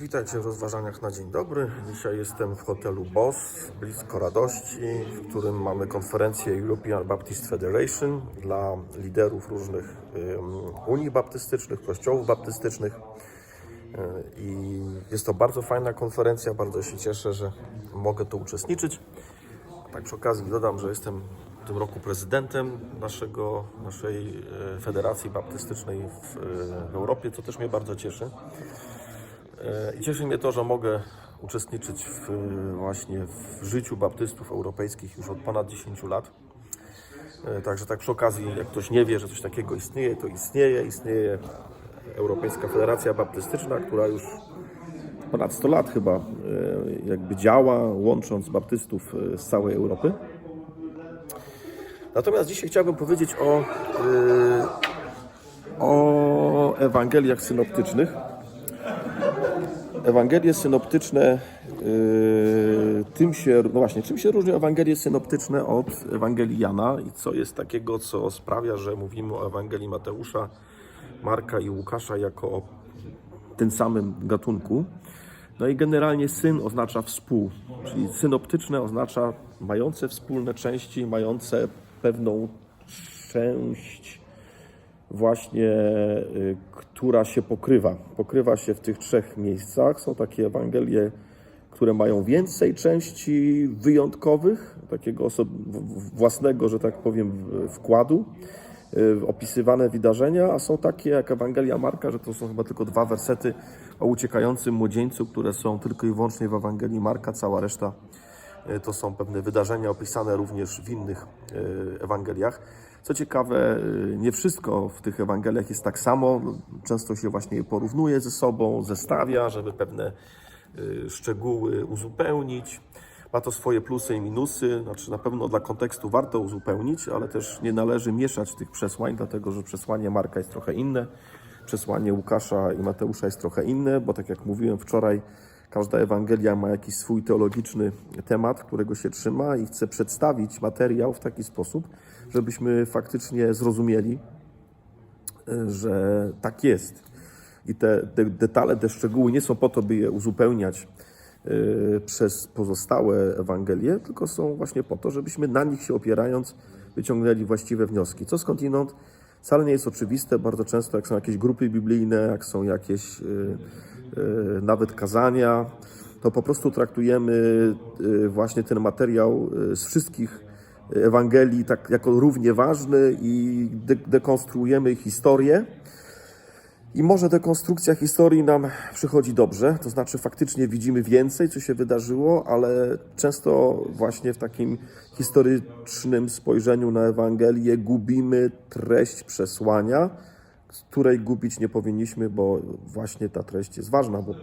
Witajcie w rozważaniach na dzień dobry. Dzisiaj jestem w hotelu Boss, blisko Radości, w którym mamy konferencję European Baptist Federation dla liderów różnych unii baptystycznych, kościołów baptystycznych. Yy, I jest to bardzo fajna konferencja, bardzo się cieszę, że mogę tu uczestniczyć. A tak przy okazji dodam, że jestem w tym roku prezydentem naszego, naszej e, Federacji Baptystycznej e, w Europie, co też mnie bardzo cieszy. E, I cieszy mnie to, że mogę uczestniczyć w, właśnie w życiu baptystów europejskich już od ponad 10 lat. E, Także tak przy okazji, jak ktoś nie wie, że coś takiego istnieje, to istnieje. Istnieje Europejska Federacja Baptystyczna, która już ponad 100 lat chyba e, jakby działa, łącząc baptystów z całej Europy. Natomiast dzisiaj chciałbym powiedzieć o, o Ewangeliach synoptycznych. Ewangelie synoptyczne, yy, tym się, no właśnie, czym się różnią Ewangelie synoptyczne od Ewangelii Jana i co jest takiego, co sprawia, że mówimy o Ewangelii Mateusza, Marka i Łukasza jako o tym samym gatunku. No i generalnie syn oznacza współ, czyli synoptyczne oznacza mające wspólne części, mające pewną część właśnie, y, która się pokrywa. Pokrywa się w tych trzech miejscach. Są takie Ewangelie, które mają więcej części wyjątkowych, takiego własnego, że tak powiem, wkładu, y, opisywane wydarzenia, a są takie jak Ewangelia Marka, że to są chyba tylko dwa wersety o uciekającym młodzieńcu, które są tylko i wyłącznie w Ewangelii Marka, cała reszta y, to są pewne wydarzenia opisane również w innych Ewangeliach. Co ciekawe, y, nie wszystko w tych Ewangeliach jest tak samo. Często się właśnie je porównuje ze sobą, zestawia, żeby pewne y, szczegóły uzupełnić. Ma to swoje plusy i minusy, znaczy na pewno dla kontekstu warto uzupełnić, ale też nie należy mieszać tych przesłań, dlatego że przesłanie Marka jest trochę inne, przesłanie Łukasza i Mateusza jest trochę inne, bo tak jak mówiłem wczoraj, każda Ewangelia ma jakiś swój teologiczny temat, którego się trzyma i chce przedstawić materiał w taki sposób, żebyśmy faktycznie zrozumieli, y, że tak jest. I te, te detale, te szczegóły nie są po to, by je uzupełniać y, przez pozostałe Ewangelie, tylko są właśnie po to, żebyśmy na nich się opierając wyciągnęli właściwe wnioski. Co skądinąd wcale nie jest oczywiste. Bardzo często, jak są jakieś grupy biblijne, jak są jakieś y, y, nawet kazania, to po prostu traktujemy y, właśnie ten materiał z wszystkich Ewangelii tak jako równie ważny i de- dekonstruujemy historię. I może dekonstrukcja historii nam przychodzi dobrze, to znaczy faktycznie widzimy więcej, co się wydarzyło, ale często właśnie w takim historycznym spojrzeniu na Ewangelię gubimy treść przesłania, której gubić nie powinniśmy, bo właśnie ta treść jest ważna, bo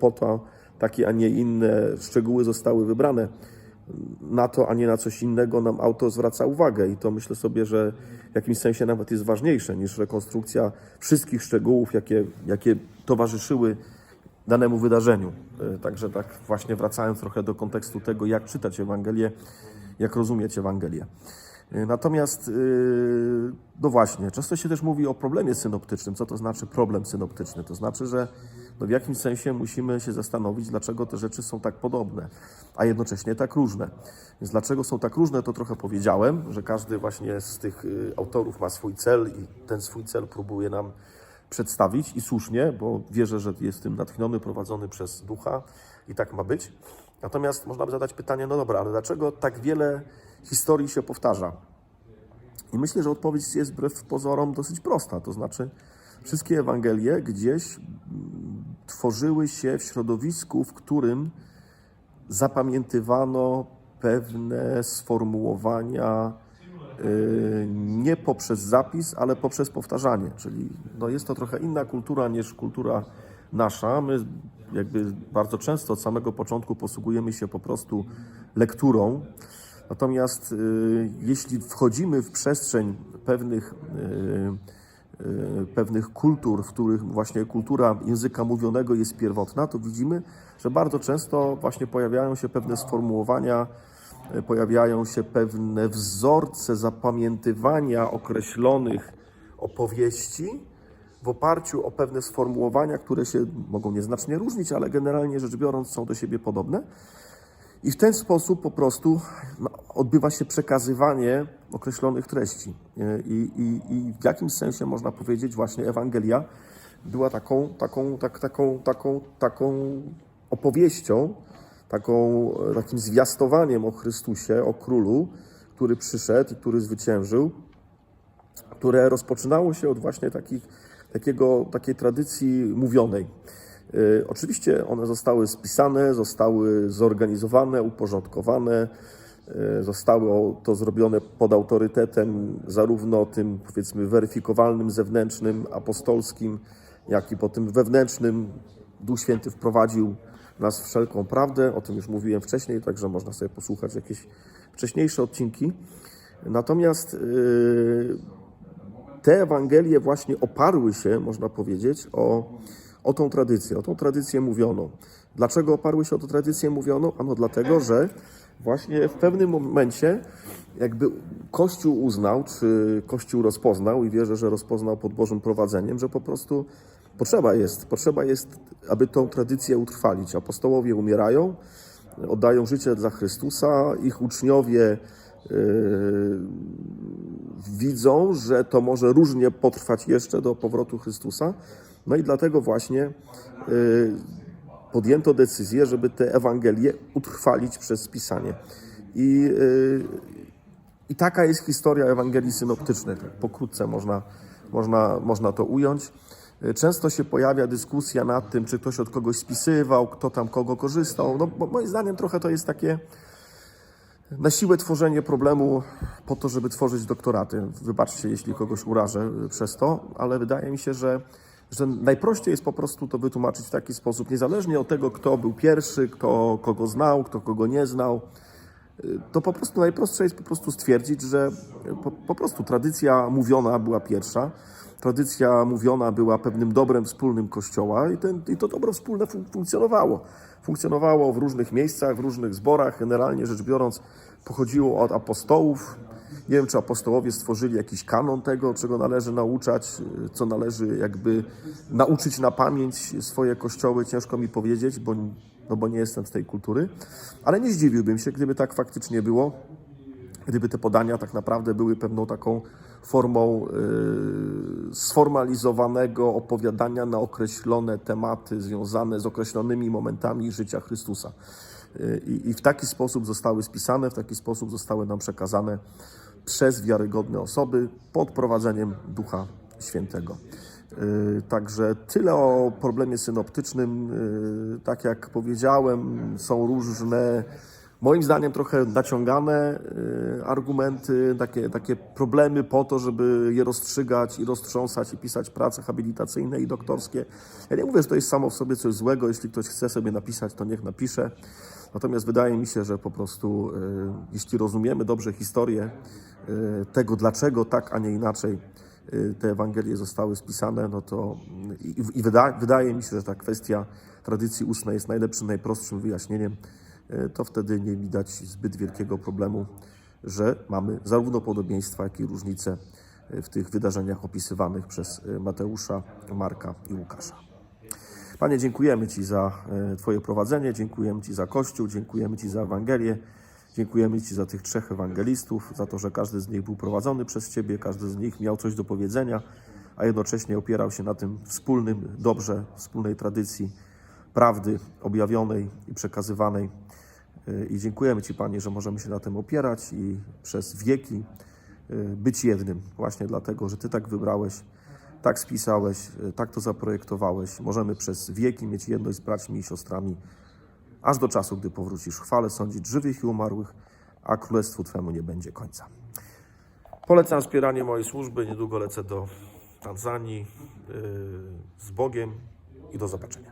po to takie, a nie inne szczegóły zostały wybrane. Na to, a nie na coś innego nam autor zwraca uwagę i to myślę sobie, że w jakimś sensie nawet jest ważniejsze niż rekonstrukcja wszystkich szczegółów, jakie, jakie towarzyszyły danemu wydarzeniu. E, Także tak właśnie wracając trochę do kontekstu tego, jak czytać Ewangelię, jak rozumieć Ewangelię. E, Natomiast, yy, no właśnie, często się też mówi o problemie synoptycznym. Co to znaczy problem synoptyczny? To znaczy, że no w jakimś sensie musimy się zastanowić, dlaczego te rzeczy są tak podobne, a jednocześnie tak różne. Więc dlaczego są tak różne, to trochę powiedziałem, że każdy właśnie z tych y, autorów ma swój cel i ten swój cel próbuje nam przedstawić i słusznie, bo wierzę, że jest tym natchniony, prowadzony przez ducha i tak ma być. Natomiast można by zadać pytanie, no dobra, ale dlaczego tak wiele historii się powtarza? I myślę, że odpowiedź jest wbrew pozorom dosyć prosta. To znaczy, wszystkie Ewangelie gdzieś tworzyły się w środowisku, w którym zapamiętywano pewne sformułowania y, nie poprzez zapis, ale poprzez powtarzanie. Czyli no jest to trochę inna kultura niż kultura nasza. My jakby bardzo często od samego początku posługujemy się po prostu lekturą. Natomiast y, jeśli wchodzimy w przestrzeń pewnych, y, pewnych kultur, w których właśnie kultura języka mówionego jest pierwotna, to widzimy, że bardzo często właśnie pojawiają się pewne sformułowania, y, pojawiają się pewne wzorce zapamiętywania określonych opowieści, w oparciu o pewne sformułowania, które się mogą nieznacznie różnić, ale generalnie rzecz biorąc są do siebie podobne. I w ten sposób po prostu no, odbywa się przekazywanie określonych treści. I, i, I w jakimś sensie można powiedzieć, właśnie Ewangelia była taką, taką, tak, taką, taką, taką opowieścią, taką, e, takim zwiastowaniem o Chrystusie, o królu, który przyszedł i który zwyciężył, które rozpoczynało się od właśnie takich, takiego, takiej tradycji mówionej. Y, Oczywiście one zostały spisane, zostały zorganizowane, uporządkowane, zostało to zrobione pod autorytetem zarówno tym powiedzmy weryfikowalnym, zewnętrznym, apostolskim, jak i po tym wewnętrznym. Duch Święty wprowadził nas w wszelką prawdę, o tym już mówiłem wcześniej, także można sobie posłuchać jakieś wcześniejsze odcinki. Natomiast y, te Ewangelie właśnie oparły się, można powiedzieć, o, o tą tradycję. O tą tradycję mówiono. Dlaczego oparły się o tą tradycję mówiono? Ano dlatego, że właśnie w pewnym momencie jakby Kościół uznał, czy Kościół rozpoznał i wierzę, że rozpoznał pod Bożym prowadzeniem, że po prostu potrzeba jest, potrzeba jest, aby tą tradycję utrwalić. Apostołowie umierają, oddają życie za Chrystusa, ich uczniowie yy, widzą, że to może różnie potrwać jeszcze do powrotu Chrystusa. No i dlatego właśnie y, podjęto decyzję, żeby te Ewangelie utrwalić przez pisanie. I, y, i taka jest historia Ewangelii synoptycznych. Tak pokrótce można, można, można to ująć. Y, Często się pojawia dyskusja nad tym, czy ktoś od kogoś spisywał, kto tam kogo korzystał. No, bo moim zdaniem trochę to jest takie na siłę tworzenie problemu po to, żeby tworzyć doktoraty. Wybaczcie, jeśli kogoś urażę przez to, ale wydaje mi się, że, że najprościej jest po prostu to wytłumaczyć w taki sposób, niezależnie od tego, kto był pierwszy, kto kogo znał, kto kogo nie znał. y, To po prostu najprostsze jest po prostu stwierdzić, że po, po prostu tradycja mówiona była pierwsza. Tradycja mówiona była pewnym dobrem wspólnym Kościoła i, ten, i to dobro wspólne fun- funkcjonowało. Funkcjonowało w różnych miejscach, w różnych zborach. Generalnie rzecz biorąc, pochodziło od apostołów. Nie wiem, czy apostołowie stworzyli jakiś kanon tego, czego należy nauczać, co należy jakby nauczyć na pamięć swoje kościoły. Ciężko mi powiedzieć, bo, no bo nie jestem z tej kultury. Ale nie zdziwiłbym się, gdyby tak faktycznie było gdyby te podania tak naprawdę były pewną taką formą yy, sformalizowanego opowiadania na określone tematy związane z określonymi momentami życia Chrystusa. Yy, I, I w taki sposób zostały spisane, w taki sposób zostały nam przekazane przez wiarygodne osoby pod prowadzeniem Ducha Świętego. Yy, Także tyle o problemie synoptycznym. Yy, Tak jak powiedziałem, są różne moim zdaniem trochę naciągane y, argumenty, takie, takie problemy po to, żeby je rozstrzygać i roztrząsać i pisać prace habilitacyjne i doktorskie. Ja nie mówię, że to jest samo w sobie coś złego, jeśli ktoś chce sobie napisać, to niech napisze. Natomiast wydaje mi się, że po prostu y, jeśli rozumiemy dobrze historię y, tego, dlaczego tak, a nie inaczej y, te Ewangelie zostały spisane, no to i, i wyda, wydaje mi się, że ta kwestia tradycji ustnej jest najlepszym, najprostszym wyjaśnieniem e, to wtedy nie widać zbyt wielkiego problemu, że mamy zarówno podobieństwa, jak i różnice e, w tych wydarzeniach opisywanych przez e, Mateusza, Marka i Łukasza. Panie, dziękujemy Ci za e, Twoje prowadzenie, dziękujemy Ci za Kościół, dziękujemy Ci za Ewangelię, dziękujemy Ci za tych trzech ewangelistów, za to, że każdy z nich był prowadzony przez Ciebie, każdy z nich miał coś do powiedzenia, a jednocześnie opierał się na tym wspólnym dobrze, wspólnej tradycji prawdy objawionej i przekazywanej. Y, I dziękujemy Ci, Panie, że możemy się na tym opierać i przez wieki y, być jednym, właśnie dlatego, że Ty tak wybrałeś, tak spisałeś, y, tak to zaprojektowałeś. Możemy przez wieki mieć jedność z braćmi i siostrami, aż do czasu, gdy powrócisz. Chwale sądzić żywych i umarłych, a królestwu Twemu nie będzie końca. Polecam wspieranie mojej służby. Niedługo lecę do Tanzanii. Yy, Z Bogiem i do zobaczenia.